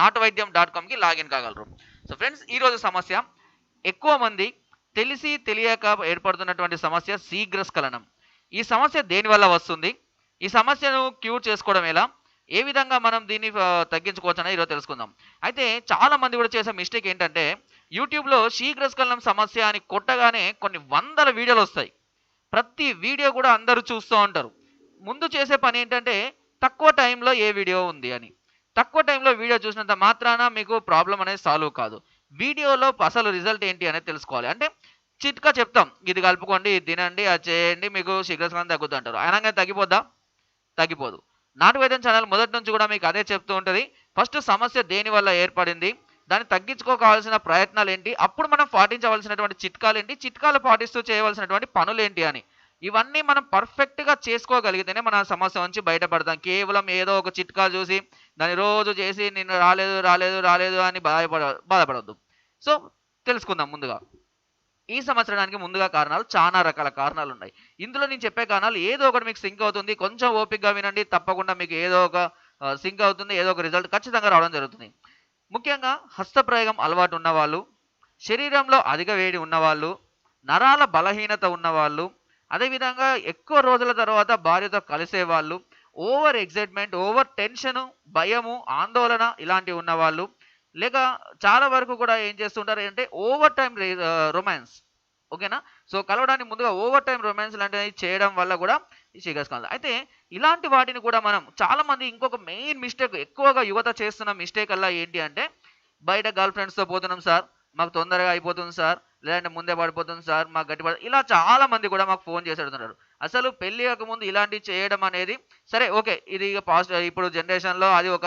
నాటు వైద్యం డాట్ కామ్కి లాగిన్ కాగలరు. సో ఫ్రెండ్స్ ఈరోజు సమస్య ఎక్కువ మంది తెలిసి తెలియక ఏర్పడుతున్నటువంటి సమస్య శీఘ్రస్ఖలనం. ఈ సమస్య దేనివల్ల వస్తుంది? ఈ సమస్యను క్యూర్ చేసుకోవడం ఎలా? ఏ విధంగా మనం దీన్ని తగ్గించుకోవచ్చు అనేది ఈరోజు తెలుసుకుందాం. అయితే చాలా మంది కూడా చేసే మిస్టేక్ ఏంటంటే యూట్యూబ్లో శీఘ్రస్ఖలనం సమస్య అని కొట్టగానే కొన్ని వందల వీడియోలు వస్తాయి. ప్రతి వీడియో కూడా అందరూ చూస్తూ ఉంటారు. ముందు చేసే పని ఏంటంటే తక్కువ టైంలో ఏ వీడియో ఉంది అని. తక్కువ టైంలో వీడియో చూసినంత మాత్రాన మీకు ప్రాబ్లం అనేది సాల్వ్ కాదు. వీడియోలో అసలు రిజల్ట్ ఏంటి అనేది తెలుసుకోవాలి. అంటే చిట్కా చెప్తాం. ఇది కలుపుకోండి ఇది తినండి అది చేయండి మీకు శీఘ్రస్ఖలనం తగ్గుతుంది అంటారు. అనగా తగ్గిపోద్దా? తగ్గిపోదు. నాటు వైద్యం ఛానల్ మొదటి నుంచి కూడా మీకు అదే చెప్తూ ఉంటుంది. ఫస్ట్ సమస్య దేని వల్ల ఏర్పడింది? దాన్ని తగ్గించుకోవాల్సిన ప్రయత్నాలు ఏంటి? అప్పుడు మనం పాటించవలసినటువంటి చిట్కాలు ఏంటి? చిట్కాలు పాటిస్తూ చేయవలసినటువంటి పనులు ఏంటి అని. ఇవన్నీ మనం పర్ఫెక్ట్గా చేసుకోగలిగితేనే మన సమస్య నుంచి బయటపడతాం. కేవలం ఏదో ఒక చిట్కా చూసి దాన్ని రోజు చేసి నిన్ను రాలేదు రాలేదు రాలేదు అని బాధపడ బాధపడద్దు. సో తెలుసుకుందాం ముందుగా. ఈ సంవత్సరానికి ముందుగా కారణాలు చాలా రకాల కారణాలు ఉన్నాయి ఇందులో నేను చెప్పే కారణాలు ఏదో ఒకటి మీకు సింక్ అవుతుంది. కొంచెం ఓపికగా వినండి. తప్పకుండా మీకు ఏదో ఒక సింక్ అవుతుంది. ఏదో ఒక రిజల్ట్ ఖచ్చితంగా రావడం జరుగుతుంది. ముఖ్యంగా హస్తప్రయోగం అలవాటు ఉన్నవాళ్ళు శరీరంలో అధిక వేడి ఉన్నవాళ్ళు నరాల బలహీనత ఉన్నవాళ్ళు అదేవిధంగా ఎక్కువ రోజుల తర్వాత భార్యతో కలిసే వాళ్ళు ఓవర్ ఎగ్జైట్మెంట్ ఓవర్ టెన్షన్ భయము ఆందోళన ఇలాంటివి ఉన్నవాళ్ళు. లేక చాలా వరకు కూడా ఏం చేస్తుంటారు అంటే ఓవర్ టైం రొమాన్స్. ఓకేనా? సో కలవడానికి ముందుగా ఓవర్ టైం రొమాన్స్ లాంటివి చేయడం వల్ల కూడా ఈ శీఘ్రస్కాలం అయితే ఇలాంటి వాటిని కూడా మనం చాలా మంది ఇంకొక మెయిన్ మిస్టేక్ ఎక్కువగా యువత చేస్తున్న మిస్టేక్ అలా ఏంటి అంటే బయట గర్ల్ ఫ్రెండ్స్తో పోతున్నాం సార్ మాకు తొందరగా అయిపోతుంది సార్ లేదంటే ముందే పడిపోతుంది సార్ మాకు గట్టి పడ ఇలా చాలా మంది కూడా మాకు ఫోన్ చేసి అడుగుతున్నారు. అసలు పెళ్ళి ముందు ఇలాంటివి చేయడం అనేది సరే ఓకే ఇది ఇక పాస్ట్ ఇప్పుడు జనరేషన్లో అది ఒక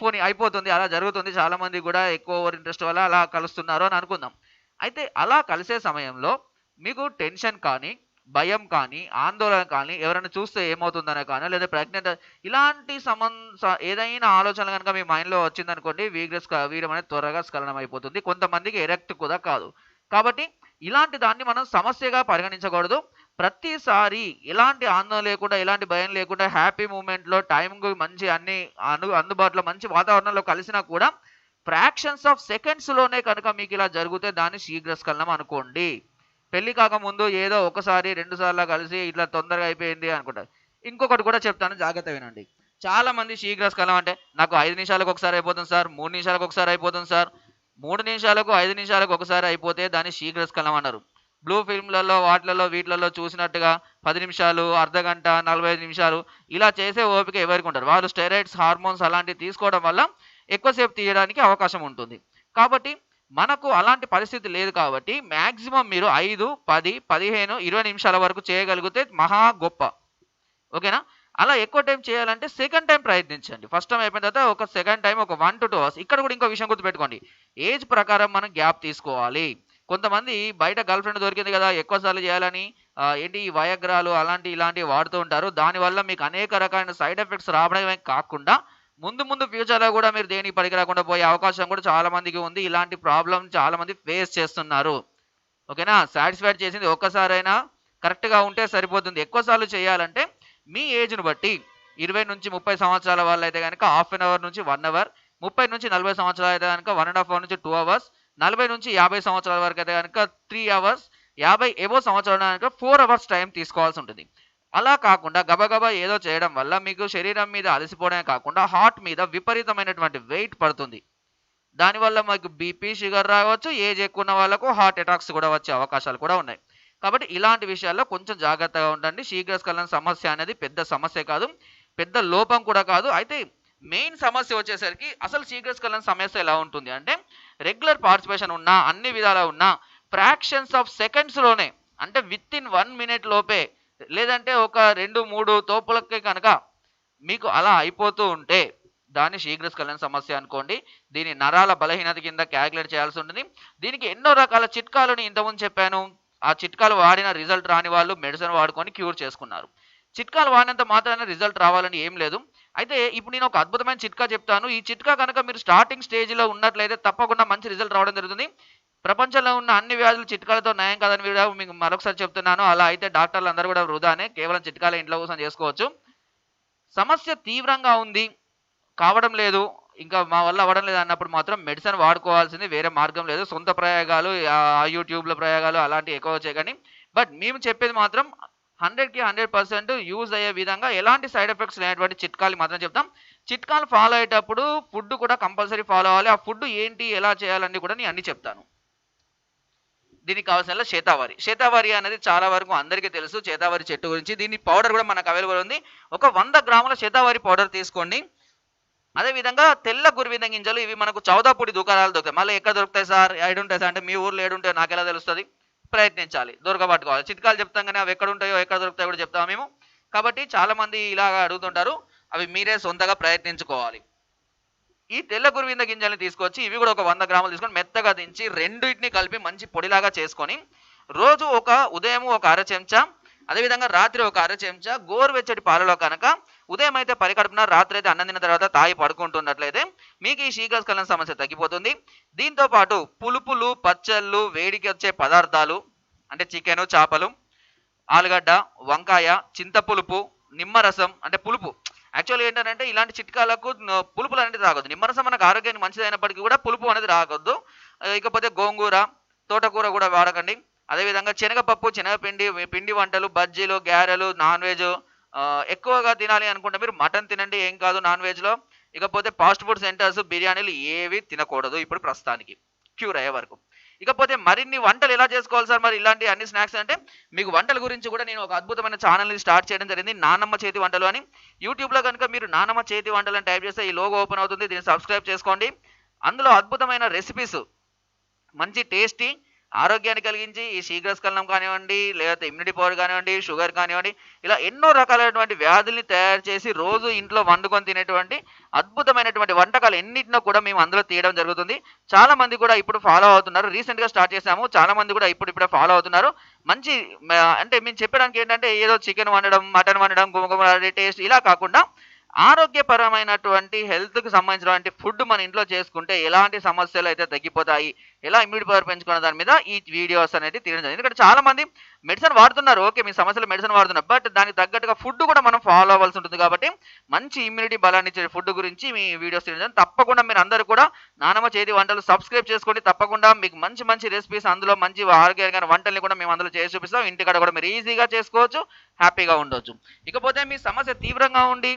ఫోన్ అయిపోతుంది అలా జరుగుతుంది చాలా మంది కూడా ఎక్కువ ఓవర్ ఇంట్రెస్ట్ వల్ల అలా కలుస్తున్నారు అని అనుకుందాం. అయితే అలా కలిసే సమయంలో మీకు టెన్షన్ కానీ భయం కానీ ఆందోళన కానీ ఎవరైనా చూస్తే ఏమవుతుందనే కానీ లేదా ప్రెగ్నెంట్ ఇలాంటి సంబంధ ఏదైనా ఆలోచన కనుక మీ మైండ్లో వచ్చిందనుకోండి వీగ్రెస్ వీరం అనేది త్వరగా స్ఖలనం అయిపోతుంది కొంతమందికి ఎరెక్ట్ కూడా కాదు. కాబట్టి ఇలాంటి దాన్ని మనం సమస్యగా పరిగణించకూడదు. ప్రతిసారి ఎలాంటి ఆందోళన లేకుండా ఎలాంటి భయం లేకుండా హ్యాపీ మూమెంట్లో టైంకి మంచి అన్ని అను అందుబాటులో మంచి వాతావరణంలో కలిసినా కూడా ఫ్రాక్షన్స్ ఆఫ్ సెకండ్స్లోనే కనుక మీకు ఇలా జరిగితే దాన్ని శీఘ్రస్ఖలనం అనుకోండి. పెళ్ళి కాకముందు ఏదో ఒకసారి రెండు సార్లు కలిసి ఇట్లా తొందరగా అయిపోయింది అనుకుంటారు ఇంకొకటి కూడా చెప్తాను జాగ్రత్త వినండి. చాలా మంది శీఘ్రస్కాలం అంటే నాకు ఐదు నిమిషాలకు ఒకసారి అయిపోతుంది సార్ మూడు నిమిషాలకు ఒకసారి అయిపోతుంది సార్ మూడు నిమిషాలకు ఐదు నిమిషాలకు ఒకసారి అయిపోతే దాన్ని శీఘ్రస్కాలం అన్నారు. బ్లూ ఫిల్మ్లలో వాటిలలో వీటిలలో చూసినట్టుగా పది నిమిషాలు అర్ధ గంట నలభై ఐదు నిమిషాలు ఇలా చేసే ఓపిక ఎవరికి ఉంటారు వాళ్ళు స్టెరాయిడ్స్ హార్మోన్స్ అలాంటివి తీసుకోవడం వల్ల ఎక్కువసేపు తీయడానికి అవకాశం ఉంటుంది. కాబట్టి మనకు అలాంటి పరిస్థితి లేదు కాబట్టి మ్యాక్సిమం మీరు ఐదు పది పదిహేను ఇరవై నిమిషాల వరకు చేయగలిగితే మహా గొప్ప. ఓకేనా? అలా ఎక్కువ టైం చేయాలంటే సెకండ్ టైం ప్రయత్నించండి. ఫస్ట్ టైం అయిపోయిన తర్వాత ఒక సెకండ్ టైం ఒక వన్ టు టూ అవర్స్. ఇక్కడ కూడా ఇంకో విషయం గుర్తుపెట్టుకోండి. ఏజ్ ప్రకారం మనం గ్యాప్ తీసుకోవాలి. కొంతమంది బయట గర్ల్ ఫ్రెండ్ దొరికింది కదా ఎక్కువ సార్లు చేయాలని ఏంటి ఈ వయగ్రాలు అలాంటి ఇలాంటివి వాడుతూ ఉంటారు. దానివల్ల మీకు అనేక రకాలైన సైడ్ ఎఫెక్ట్స్ రావడమే కాకుండా ముందు ముందు ఫ్యూచర్లో కూడా మీరు దేనికి పనికి రాకుండా పోయే అవకాశం కూడా చాలా మందికి ఉంది. ఇలాంటి ప్రాబ్లం చాలా మంది ఫేస్ చేస్తున్నారు. ఓకేనా? సాటిస్ఫైడ్ చేసింది ఒక్కసారైనా కరెక్ట్గా ఉంటే సరిపోతుంది. ఎక్కువసార్లు చేయాలంటే మీ ఏజ్ను బట్టి ఇరవై నుంచి ముప్పై సంవత్సరాల వాళ్ళు అయితే కనుక హాఫ్ అన్ అవర్ నుంచి వన్ అవర్ ముప్పై నుంచి నలభై సంవత్సరాలు అయితే కనుక వన్ అండ్ హాఫ్ అవర్ నుంచి టూ అవర్స్ నలభై నుంచి యాభై సంవత్సరాల వరకు అయితే కనుక త్రీ అవర్స్ యాభై ఏవో సంవత్సరాలు కనుక ఫోర్ అవర్స్ టైం తీసుకోవాల్సి ఉంటుంది. అలా కాకుండా గబగబా ఏదో చేయడం వల్ల మీకు శరీరం మీద అలసిపోవడమే కాకుండా హార్ట్ మీద విపరీతమైనటువంటి వెయిట్ పడుతుంది. దానివల్ల మీకు బీపీ షుగర్ రావచ్చు ఏజ్ ఎక్కువ ఉన్న వాళ్ళకు హార్ట్ అటాక్స్ కూడా వచ్చే అవకాశాలు కూడా ఉన్నాయి. కాబట్టి ఇలాంటి విషయాల్లో కొంచెం జాగ్రత్తగా ఉండండి. శీఘ్రస్కలన సమస్య అనేది పెద్ద సమస్య కాదు. పెద్ద లోపం కూడా కాదు. అయితే మెయిన్ సమస్య వచ్చేసరికి అసలు శీఘ్రస్కలన సమస్య ఎలా ఉంటుంది అంటే రెగ్యులర్ పార్టిసిపేషన్ ఉన్నా అన్ని విధాలా ఉన్నా ఫ్రాక్షన్స్ ఆఫ్ సెకండ్స్లోనే అంటే విత్ ఇన్ వన్ మినిట్ లోపే లేదంటే ఒక రెండు మూడు తోపులకి కనుక మీకు అలా అయిపోతూ ఉంటే దాన్ని శీఘ్రస్ఖలన సమస్య అనుకోండి. దీని నరాల బలహీనత కింద క్యాలిక్యులేట్ చేయాల్సి ఉంటుంది. దీనికి ఎన్నో రకాల చిట్కాలను ఇంతకుముందు చెప్పాను. ఆ చిట్కాలు వాడిన రిజల్ట్ రాని వాళ్ళు మెడిసిన్ వాడుకొని క్యూర్ చేసుకున్నారు. చిట్కాలు వాడినంత మాత్రాన రిజల్ట్ రావాలని ఏం లేదు. అయితే ఇప్పుడు నేను ఒక అద్భుతమైన చిట్కా చెప్తాను. ఈ చిట్కా కనుక మీరు స్టార్టింగ్ స్టేజ్లో ఉన్నట్లయితే తప్పకుండా మంచి రిజల్ట్ రావడం జరుగుతుంది. ప్రపంచంలో ఉన్న అన్ని వ్యాధులు చిట్కాలతో నయం కాదని కూడా మీకు మరొకసారి చెప్తున్నాను. అలా అయితే డాక్టర్లు అందరూ కూడా వృధానే. కేవలం చిట్కాలే ఇంట్లో కోసం చేసుకోవచ్చు. సమస్య తీవ్రంగా ఉంది. కావడం లేదు. ఇంకా మా వల్ల అవ్వడం లేదు అన్నప్పుడు మాత్రం మెడిసిన్ వాడుకోవాల్సింది వేరే మార్గం లేదు. సొంత ప్రయోగాలు ఆ యూట్యూబ్లో ప్రయోగాలు అలాంటివి ఎక్కువ చేయకండి. బట్ మేము చెప్పేది మాత్రం హండ్రెడ్కి హండ్రెడ్ పర్సెంట్ యూజ్ అయ్యే విధంగా ఎలాంటి సైడ్ ఎఫెక్ట్స్ లేనటువంటి చిట్కాలు మాత్రం చెప్తాం. చిట్కాలు ఫాలో అయ్యేటప్పుడు ఫుడ్ కూడా కంపల్సరీ ఫాలో అవ్వాలి. ఆ ఫుడ్ ఏంటి ఎలా చేయాలని కూడా నేను అన్ని చెప్తాను. దీనికి కావాల్సిన శేతావరి. శేతావరి అనేది చాలా వరకు అందరికీ తెలుసు శేతావరి చెట్టు గురించి. దీని పౌడర్ కూడా మనకు అవైలబుల్ ఉంది. ఒక వంద గ్రాముల శేతావరి పౌడర్ తీసుకోండి. అదేవిధంగా తెల్ల గురివింద గింజలు ఇవి మనకు చౌదాపూడి దుకాణాలు దొరుకుతాయి. మళ్ళీ ఎక్కడ దొరుకుతాయి సార్? ఏడుంటాయి సార్ అంటే మీ ఊర్లో ఏడుంటాయో నాకు ఎలా తెలుస్తుంది? ప్రయత్నించాలి. దొరకబట్టుకోవాలి చిట్కాలు చెప్తాం కానీ అవి ఎక్కడ ఉంటాయో ఎక్కడ దొరుకుతాయో కూడా చెప్తాము మేము? కాబట్టి చాలా మంది అడుగుతుంటారు. అవి మీరే సొంతగా ప్రయత్నించుకోవాలి. ఈ తెల్ల గురువింద గింజల్ని తీసుకొచ్చి ఇవి కూడా ఒక వంద గ్రాములు తీసుకొని మెత్తగా దించి రెండింటిని కలిపి మంచి పొడిలాగా చేసుకొని రోజు ఒక ఉదయం ఒక అర చెంచా అదేవిధంగా రాత్రి ఒక అర చెంచా గోరువెచ్చటి పాలలో కనుక ఉదయం అయితే పరికడుపున రాత్రి అయితే అన్నం తిన్న తర్వాత తాగి పడుకుంటున్నట్లయితే మీకు ఈ శీఘ్రస్కలన సమస్య తగ్గిపోతుంది. దీంతో పాటు పులుపులు పచ్చళ్ళు వేడికి వచ్చే పదార్థాలు అంటే చికెను చేపలు ఆలుగడ్డ వంకాయ చింతపులుపు నిమ్మరసం అంటే పులుపు యాక్చువల్ ఏంటంటే ఇలాంటి చిట్కాలకు పులుపులు అనేది రాకూడదు నిమ్మరసం మనకు ఆరోగ్యానికి మంచిదైనప్పటికీ కూడా పులుపు అనేది రాకూడదు ఇకపోతే గోంగూర తోటకూర కూడా వాడకండి. అదేవిధంగా శనగపప్పు శనగపిండి పిండి వంటలు బజ్జీలు గారెలు నాన్ వెజ్ ఎక్కువగా తినాలి అనుకుంటే మీరు మటన్ తినండి ఏం కాదు నాన్ వెజ్లో ఇకపోతే ఫాస్ట్ ఫుడ్ సెంటర్స్ బిర్యానీలు ఏవి తినకూడదు ఇప్పుడు ప్రస్తుతానికి. క్యూర్ అయ్యే వరకు. ఇకపోతే మరిన్ని వంటలు ఎలా చేసుకోవాలి సార్ మరి ఇలాంటి అన్ని స్నాక్స్ అంటే మీకు వంటల గురించి కూడా నేను ఒక అద్భుతమైన ఛానల్ని స్టార్ట్ చేయడం జరిగింది నానమ్మ చేతి వంటలు అని. యూట్యూబ్లో కనుక మీరు నానమ్మ చేతి వంటలు అని టైప్ చేస్తే ఈ లోగో ఓపెన్ అవుతుంది దీన్ని సబ్స్క్రైబ్ చేసుకోండి. అందులో అద్భుతమైన రెసిపీస్ మంచి టేస్టీ ఆరోగ్యాన్ని కలిగించి ఈ శీఘ్రస్కలనం కానివ్వండి లేకపోతే ఇమ్యూనిటీ పవర్ కానివ్వండి షుగర్ కానివ్వండి ఇలా ఎన్నో రకాలైనటువంటి వ్యాధుల్ని తయారు చేసి రోజు ఇంట్లో వండుకొని తినేటువంటి అద్భుతమైనటువంటి వంటకాలు ఎన్నిటినో కూడా మేము అందులో తీయడం జరుగుతుంది. చాలా మంది కూడా ఇప్పుడు ఫాలో అవుతున్నారు. రీసెంట్గా స్టార్ట్ చేసాము చాలా మంది కూడా ఇప్పుడు ఇప్పుడే ఫాలో అవుతున్నారు. మంచి అంటే మేము చెప్పడానికి ఏంటంటే ఏదో చికెన్ వండడం మటన్ వండడం గుమగుమ టేస్ట్ ఇలా కాకుండా ఆరోగ్యపరమైనటువంటి హెల్త్కి సంబంధించినటువంటి ఫుడ్ మన ఇంట్లో చేసుకుంటే ఎలాంటి సమస్యలు అయితే తగ్గిపోతాయి ఎలా ఇమ్యూనిటీ పవర్ పెంచుకున్న దాని మీద ఈ వీడియోస్ అనేది తీయడం జరిగింది. ఎందుకంటే చాలా మంది మెడిసిన్ వాడుతున్నారు ఓకే మీ సమస్యలు మెడిసిన్ వాడుతున్నారు బట్ దానికి తగ్గట్టుగా ఫుడ్ కూడా మనం ఫాలో అవ్వాల్సి ఉంటుంది కాబట్టి మంచి ఇమ్యూనిటీ బలాన్ని ఇచ్చే ఫుడ్ గురించి మీ వీడియోస్ తీయడం తప్పకుండా మీరు అందరూ కూడా నానమ్మ చేతి వంటలు సబ్స్క్రైబ్ చేసుకోండి. తప్పకుండా మీకు మంచి మంచి రెసిపీస్ అందులో మంచి ఆరోగ్యకరమైన వంటల్ని కూడా మేము అందులో చేసి చూపిస్తాం. ఇంటికాడ కూడా మీరు ఈజీగా చేసుకోవచ్చు హ్యాపీగా ఉండొచ్చు. ఇకపోతే మీ సమస్య తీవ్రంగా ఉండి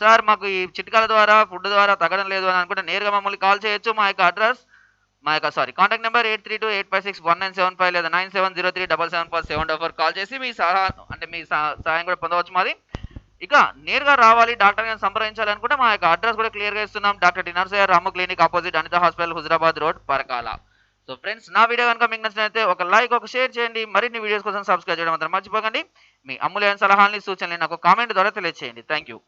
సార్ మాకు ఈ చిట్కాల ద్వారా ఫుడ్ ద్వారా తగ్గడం లేదు అని అనుకుంటే నేరుగా మమ్మల్ని కాల్ చేయొచ్చు. మా యొక్క అడ్రస్ మా యొక్క sorry contact number eight three two eight five six one nine seven five లేదా nine seven zero three double seven four seven double call చేసి మీ సహా అంటే మీ సహాయం కూడా పొందవచ్చు మాది. ఇక నేరుగా రావాలి డాక్టర్ గారిని సంప్రదించాలి అనుకుంటే మా యొక్క అడ్రస్ కూడా క్లియర్గా ఇస్తున్నాం. Doctor డినర్సయ్య Ramu clinic opposite Anitha hospital Huzurabad road Parakala. So friends నా వీడియో కనుక మీకు నచ్చినైతే ఒక లైక్ ఒక షేర్ చేయండి. మరిన్ని వీడియోస్ కోసం సబ్స్క్రైబ్ చేయడం మాత్రం మర్చిపోకండి. మీ అమూల్యమైన సలహాలని సూచనలు నాకు కామెంట్ ద్వారా తెలియజేయండి థ్యాంక్ యూ.